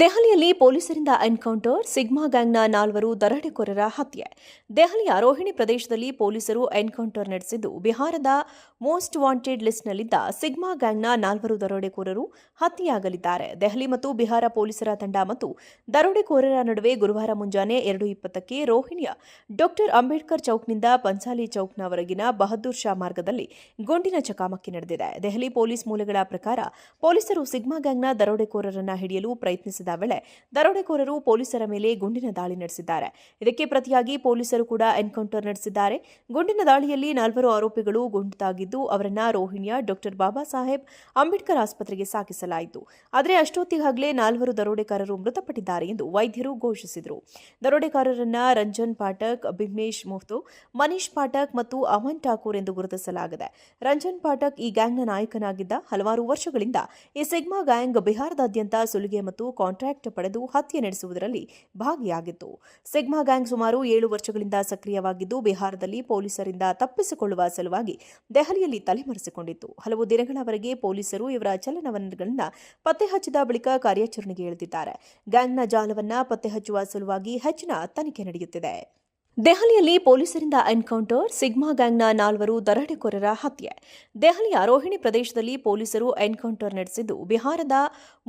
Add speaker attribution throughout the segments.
Speaker 1: ದೆಹಲಿಯಲ್ಲಿ ಪೊಲೀಸರಿಂದ encounter, sigma ಗ್ಯಾಂಗ್ನ ನಾಲ್ವರು ದರೋಡೆಕೋರರ ಹತ್ಯೆ. ದೆಹಲಿಯ ರೋಹಿಣಿ ಪ್ರದೇಶದಲ್ಲಿ ಪೊಲೀಸರು ಎನ್ಕೌಂಟರ್ ನಡೆಸಿದ್ದು, ಬಿಹಾರದ ಮೋಸ್ಟ್ ವಾಂಟೆಡ್ ಲಿಸ್ಟ್ನಲ್ಲಿದ್ದ ಸಿಗ್ಮಾ ಗ್ಯಾಂಗ್ನ ನಾಲ್ವರು ದರೋಡೆಕೋರರು ಹತ್ಯೆಯಾಗಲಿದ್ದಾರೆ. ದೆಹಲಿ ಮತ್ತು ಬಿಹಾರ ಪೊಲೀಸರ ತಂಡ ಮತ್ತು ದರೋಡೆಕೋರರ ನಡುವೆ ಗುರುವಾರ ಮುಂಜಾನೆ ಎರಡು ಇಪ್ಪತ್ತಕ್ಕೆ ರೋಹಿಣಿಯ ಡಾಕ್ಟರ್ ಅಂಬೇಡ್ಕರ್ ಚೌಕ್ನಿಂದ ಪಂಚಾಲಿ ಚೌಕ್ನವರೆಗಿನ ಬಹದ್ದೂರ್ ಶಾ ಮಾರ್ಗದಲ್ಲಿ ಗುಂಡಿನ ಚಕಾಮಕಿ ನಡೆದಿದೆ. ದೆಹಲಿ ಪೊಲೀಸ್ ಮೂಲಗಳ ಪ್ರಕಾರ ಪೊಲೀಸರು ಸಿಗ್ಮಾ ಗ್ಯಾಂಗ್ನ ದರೋಡೆಕೋರರನ್ನ ಹಿಡಿಯಲು ಪ್ರಯತ್ನಿಸಿದ ವೇಳೆ ದರೋಡೆಕೋರರು ಪೊಲೀಸರ ಮೇಲೆ ಗುಂಡಿನ ದಾಳಿ ನಡೆಸಿದ್ದಾರೆ. ಇದಕ್ಕೆ ಪ್ರತಿಯಾಗಿ ಪೊಲೀಸರು ಕೂಡ ಎನ್ಕೌಂಟರ್ ನಡೆಸಿದ್ದಾರೆ. ಗುಂಡಿನ ದಾಳಿಯಲ್ಲಿ ನಾಲ್ವರು ಆರೋಪಿಗಳು ಗುಂಡು ತಾಗಿದ್ದು ಅವರನ್ನ ರೋಹಿಣಿಯ ಡಾಕ್ಟರ್ ಬಾಬಾ ಸಾಹೇಬ್ ಅಂಬೇಡ್ಕರ್ ಆಸ್ಪತ್ರೆಗೆ ಸಾಗಿಸಲಾಯಿತು. ಆದರೆ ಅಷ್ಟೊತ್ತಿಗಾಗಲೇ ನಾಲ್ವರು ದರೋಡೆಕಾರರು ಮೃತಪಟ್ಟಿದ್ದಾರೆ ಎಂದು ವೈದ್ಯರು ಘೋಷಿಸಿದರು. ದರೋಡೆಕಾರರನ್ನ ರಂಜನ್ ಪಾಠಕ್ ಬಿಗ್ನೇಶ್ ಮೊಹ್ತೋ ಮನೀಶ್ ಪಾಠಕ್ ಮತ್ತು ಅಮನ್ ಠಾಕೂರ್ ಎಂದು ಗುರುತಿಸಲಾಗಿದೆ. ರಂಜನ್ ಪಾಠಕ್ ಈ ಗ್ಯಾಂಗ್ನ ನಾಯಕನಾಗಿದ್ದ ಹಲವಾರು ವರ್ಷಗಳಿಂದ ಈ ಸಿಗ್ಮಾ ಗ್ಯಾಂಗ್ ಬಿಹಾರದಾದ್ಯಂತ ಸುಲಿಗೆ ಮತ್ತು ಕಾಂಟ್ರಾಕ್ಟ್ ಪಡೆದು ಹತ್ಯೆ ನಡೆಸುವುದರಲ್ಲಿ ಭಾಗಿಯಾಗಿತ್ತು. ಸಿಗ್ಮಾ ಗ್ಯಾಂಗ್ ಸುಮಾರು ಏಳು ವರ್ಷಗಳಿಂದ ಸಕ್ರಿಯವಾಗಿದ್ದು, ಬಿಹಾರದಲ್ಲಿ ಪೊಲೀಸರಿಂದ ತಪ್ಪಿಸಿಕೊಳ್ಳುವ ಸಲುವಾಗಿ ದೆಹಲಿಯಲ್ಲಿ ತಲೆಮರೆಸಿಕೊಂಡಿತ್ತು. ಹಲವು ದಿನಗಳವರೆಗೆ ಪೊಲೀಸರು ಇವರ ಚಲನವಲನಗಳನ್ನು ಪತ್ತೆ ಹಚ್ಚಿದ ಬಳಿಕ ಕಾರ್ಯಾಚರಣೆಗೆ ಇಳಿದಿದ್ದಾರೆ. ಗ್ಯಾಂಗ್ನ ಜಾಲವನ್ನ ಪತ್ತೆ ಹಚ್ಚುವ ಸಲುವಾಗಿ ಹೆಚ್ಚಿನ ತನಿಖೆ ನಡೆಯುತ್ತಿದೆ. ದೆಹಲಿಯಲ್ಲಿ ಪೊಲೀಸರಿಂದ ಎನ್ಕೌಂಟರ್, ಸಿಗ್ಮಾ ಗ್ಯಾಂಗ್ನ ನಾಲ್ವರು ದರೋಡೆಕೋರರ ಹತ್ಯೆ. ದೆಹಲಿಯ ರೋಹಿಣಿ ಪ್ರದೇಶದಲ್ಲಿ ಪೊಲೀಸರು ಎನ್ಕೌಂಟರ್ ನಡೆಸಿದ್ದು, ಬಿಹಾರದ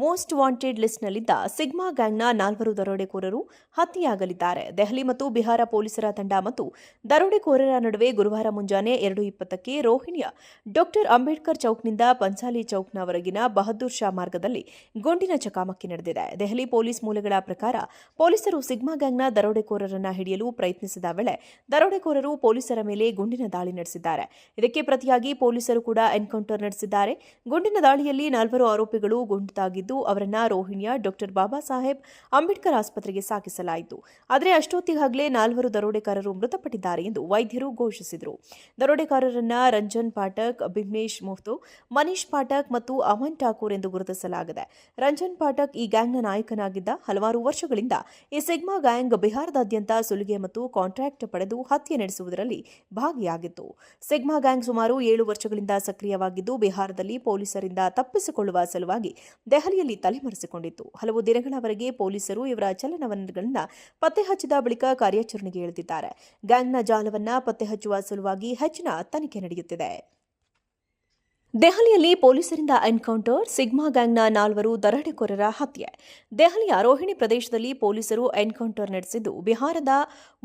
Speaker 1: ಮೋಸ್ಟ್ ವಾಂಟೆಡ್ ಲಿಸ್ಟ್ನಲ್ಲಿದ್ದ ಸಿಗ್ಮಾ ಗ್ಯಾಂಗ್ನ ನಾಲ್ವರು ದರೋಡೆಕೋರರು ಹತ್ಯೆಯಾಗಲಿದ್ದಾರೆ. ದೆಹಲಿ ಮತ್ತು ಬಿಹಾರ ಪೊಲೀಸರ ತಂಡ ಮತ್ತು ದರೋಡೆಕೋರರ ನಡುವೆ ಗುರುವಾರ ಮುಂಜಾನೆ ಎರಡು ಇಪ್ಪತ್ತಕ್ಕೆ ರೋಹಿಣಿಯ ಡಾಕ್ಟರ್ ಅಂಬೇಡ್ಕರ್ ಚೌಕ್ನಿಂದ ಪಂಚಾಲಿ ಚೌಕ್ನವರೆಗಿನ ಬಹದ್ದೂರ್ ಶಾ ಮಾರ್ಗದಲ್ಲಿ ಗುಂಡಿನ ಚಕಾಮಕಿ ನಡೆದಿದೆ. ದೆಹಲಿ ಪೊಲೀಸ್ ಮೂಲಗಳ ಪ್ರಕಾರ ಪೊಲೀಸರು ಸಿಗ್ಮಾ ಗ್ಯಾಂಗ್ನ ದರೋಡೆಕೋರರನ್ನ ಹಿಡಿಯಲು ಪ್ರಯತ್ನಿಸಿದ ವೇಳೆ ದರೋಡೆಕೋರರು ಪೊಲೀಸರ ಮೇಲೆ ಗುಂಡಿನ ದಾಳಿ ನಡೆಸಿದ್ದಾರೆ. ಇದಕ್ಕೆ ಪ್ರತಿಯಾಗಿ ಪೊಲೀಸರು ಕೂಡ ಎನ್ಕೌಂಟರ್ ನಡೆಸಿದ್ದಾರೆ. ಗುಂಡಿನ ದಾಳಿಯಲ್ಲಿ ನಾಲ್ವರು ಆರೋಪಿಗಳು ಗುಂಡು ತಾಗಿದ್ದು ಅವರನ್ನ ರೋಹಿಣಿಯ, ಡಾಕ್ಟರ್ ಬಾಬಾ ಸಾಹೇಬ್, ಅಂಬೇಡ್ಕರ್ ಆಸ್ಪತ್ರೆಗೆ ಸಾಗಿಸಲಾಯಿತು. ಆದರೆ ಅಷ್ಟೊತ್ತಿಗಾಗಲೇ ನಾಲ್ವರು ದರೋಡೆಕಾರರು ಮೃತಪಟ್ಟಿದ್ದಾರೆ ಎಂದು ವೈದ್ಯರು ಘೋಷಿಸಿದರು. ದರೋಡೆಕಾರರನ್ನ ರಂಜನ್ ಪಾಠಕ್ ಬಿಮ್ನೇಶ್ ಮೊಹ್ತೋ ಮನೀಶ್ ಪಾಠಕ್ ಮತ್ತು ಅಮನ್ ಠಾಕೂರ್ ಎಂದು ಗುರುತಿಸಲಾಗಿದೆ. ರಂಜನ್ ಪಾಠಕ್ ಈ ಗ್ಯಾಂಗ್ನ ನಾಯಕನಾಗಿದ್ದ ಹಲವಾರು ವರ್ಷಗಳಿಂದ ಈ ಸಿಗ್ಮಾ ಗ್ಯಾಂಗ್ ಬಿಹಾರದಾದ್ಯಂತ ಸುಲಿಗೆ ಮತ್ತು ಕಾಂಟ್ರಾಕ್ಟ್ ಪಡೆದು ಹತ್ಯೆ ನಡೆಸುವುದರಲ್ಲಿ ಭಾಗಿಯಾಗಿತ್ತು. ಸಿಗ್ಮಾ ಗ್ಯಾಂಗ್ ಸುಮಾರು ಏಳು ವರ್ಷಗಳಿಂದ ಸಕ್ರಿಯವಾಗಿದ್ದು, ಬಿಹಾರದಲ್ಲಿ ಪೊಲೀಸರಿಂದ ತಪ್ಪಿಸಿಕೊಳ್ಳುವ ಸಲುವಾಗಿ ದೆಹಲಿಯಲ್ಲಿ ತಲೆಮರೆಸಿಕೊಂಡಿತ್ತು. ಹಲವು ದಿನಗಳವರೆಗೆ ಪೊಲೀಸರು ಇವರ ಚಲನವಲನಗಳನ್ನು ಪತ್ತೆ ಹಚ್ಚಿದ ಬಳಿಕ ಕಾರ್ಯಾಚರಣೆಗೆ ಇಳಿದಿದ್ದಾರೆ. ಗ್ಯಾಂಗ್ನ ಜಾಲವನ್ನ ಪತ್ತೆ ಹಚ್ಚುವ ಸಲುವಾಗಿ ಹೆಚ್ಚಿನ ತನಿಖೆ ನಡೆಯುತ್ತಿದೆ. ದೆಹಲಿಯಲ್ಲಿ ಪೊಲೀಸರಿಂದ ಎನ್ಕೌಂಟರ್, ಸಿಗ್ಮಾ ಗ್ಯಾಂಗ್ನ ನಾಲ್ವರು ದರೋಡೆಕೋರರ ಹತ್ಯೆ. ದೆಹಲಿಯ ರೋಹಿಣಿ ಪ್ರದೇಶದಲ್ಲಿ ಪೊಲೀಸರು ಎನ್ಕೌಂಟರ್ ನಡೆಸಿದ್ದು, ಬಿಹಾರದ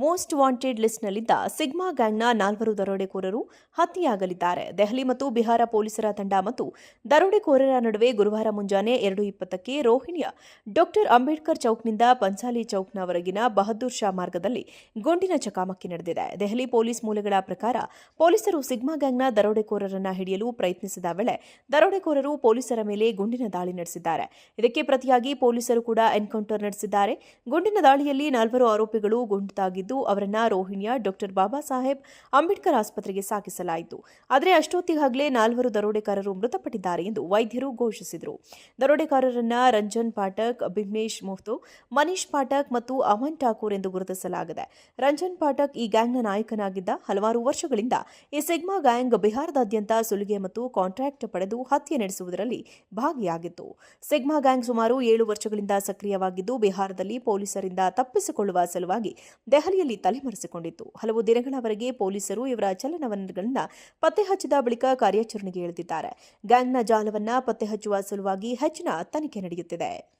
Speaker 1: ಮೋಸ್ಟ್ ವಾಂಟೆಡ್ ಲಿಸ್ಟ್ನಲ್ಲಿದ್ದ ಸಿಗ್ಮಾ ಗ್ಯಾಂಗ್ನ ನಾಲ್ವರು ದರೋಡೆಕೋರರು ಹತ್ಯೆಯಾಗಲಿದ್ದಾರೆ. ದೆಹಲಿ ಮತ್ತು ಬಿಹಾರ ಪೊಲೀಸರ ತಂಡ ಮತ್ತು ದರೋಡೆಕೋರರ ನಡುವೆ ಗುರುವಾರ ಮುಂಜಾನೆ ಎರಡು ಇಪ್ಪತ್ತಕ್ಕೆ ರೋಹಿಣಿಯ ಡಾಕ್ಟರ್ ಅಂಬೇಡ್ಕರ್ ಚೌಕ್ನಿಂದ ಪಂಚಾಲಿ ಚೌಕ್ನವರೆಗಿನ ಬಹದ್ದೂರ್ ಶಾ ಮಾರ್ಗದಲ್ಲಿ ಗುಂಡಿನ ಚಕಾಮಕಿ ನಡೆದಿದೆ. ದೆಹಲಿ ಪೊಲೀಸ್ ಮೂಲಗಳ ಪ್ರಕಾರ ಪೊಲೀಸರು ಸಿಗ್ಮಾ ಗ್ಯಾಂಗ್ನ ದರೋಡೆಕೋರರನ್ನ ಹಿಡಿಯಲು ಪ್ರಯತ್ನಿಸಿದ ವೇಳೆ ದರೋಡೆಕೋರರು ಪೊಲೀಸರ ಮೇಲೆ ಗುಂಡಿನ ದಾಳಿ ನಡೆಸಿದ್ದಾರೆ. ಇದಕ್ಕೆ ಪ್ರತಿಯಾಗಿ ಪೊಲೀಸರು ಕೂಡ ಎನ್ಕೌಂಟರ್ ನಡೆಸಿದ್ದಾರೆ. ಗುಂಡಿನ ದಾಳಿಯಲ್ಲಿ ನಾಲ್ವರು ಆರೋಪಿಗಳು ಗುಂಡು ತಾಗಿದ್ದು ಅವರನ್ನ ರೋಹಿಣಿಯ ಡಾಕ್ಟರ್ ಬಾಬಾ ಸಾಹೇಬ್ ಅಂಬೇಡ್ಕರ್ ಆಸ್ಪತ್ರೆಗೆ ಸಾಗಿಸಲಾಯಿತು. ಆದರೆ ಅಷ್ಟೊತ್ತಿಗಾಗಲೇ ನಾಲ್ವರು ದರೋಡೆಕಾರರು ಮೃತಪಟ್ಟಿದ್ದಾರೆ ಎಂದು ವೈದ್ಯರು ಘೋಷಿಸಿದರು. ದರೋಡೆಕಾರರನ್ನ ರಂಜನ್ ಪಾಠಕ್ ಬಿಗ್ನೇಶ್ ಮೊಹ್ತೋ ಮನೀಶ್ ಪಾಠಕ್ ಮತ್ತು ಅಮನ್ ಠಾಕೂರ್ ಎಂದು ಗುರುತಿಸಲಾಗಿದೆ. ರಂಜನ್ ಪಾಠಕ್ ಈ ಗ್ಯಾಂಗ್ನ ನಾಯಕನಾಗಿದ್ದ ಹಲವಾರು ವರ್ಷಗಳಿಂದ ಈ ಸಿಗ್ಮಾ ಗ್ಯಾಂಗ್ ಬಿಹಾರದಾದ್ಯಂತ ಸುಲಿಗೆ ಮತ್ತು ಕಾಂಟ್ರಾಕ್ಟ್ ಪಡೆದು ಹತ್ಯೆ ನಡೆಸುವುದರಲ್ಲಿ ಭಾಗಿಯಾಗಿತ್ತು. ಸಿಗ್ಮಾ ಗ್ಯಾಂಗ್ ಸುಮಾರು ಏಳು ವರ್ಷಗಳಿಂದ ಸಕ್ರಿಯವಾಗಿದ್ದು, ಬಿಹಾರದಲ್ಲಿ ಪೊಲೀಸರಿಂದ ತಪ್ಪಿಸಿಕೊಳ್ಳುವ ಸಲುವಾಗಿ ದೆಹಲಿಯಲ್ಲಿ ತಲೆಮರೆಸಿಕೊಂಡಿತ್ತು. ಹಲವು ದಿನಗಳವರೆಗೆ ಪೊಲೀಸರು ಇವರ ಚಲನವಲನಗಳನ್ನು ಪತ್ತೆ ಹಚ್ಚಿದ ಬಳಿಕ ಕಾರ್ಯಾಚರಣೆಗೆ ಇಳಿದಿದ್ದಾರೆ. ಗ್ಯಾಂಗ್ನ ಜಾಲವನ್ನು ಪತ್ತೆ ಹಚ್ಚುವ ಸಲುವಾಗಿ ಹೆಚ್ಚಿನ ತನಿಖೆ ನಡೆಯುತ್ತಿದೆ.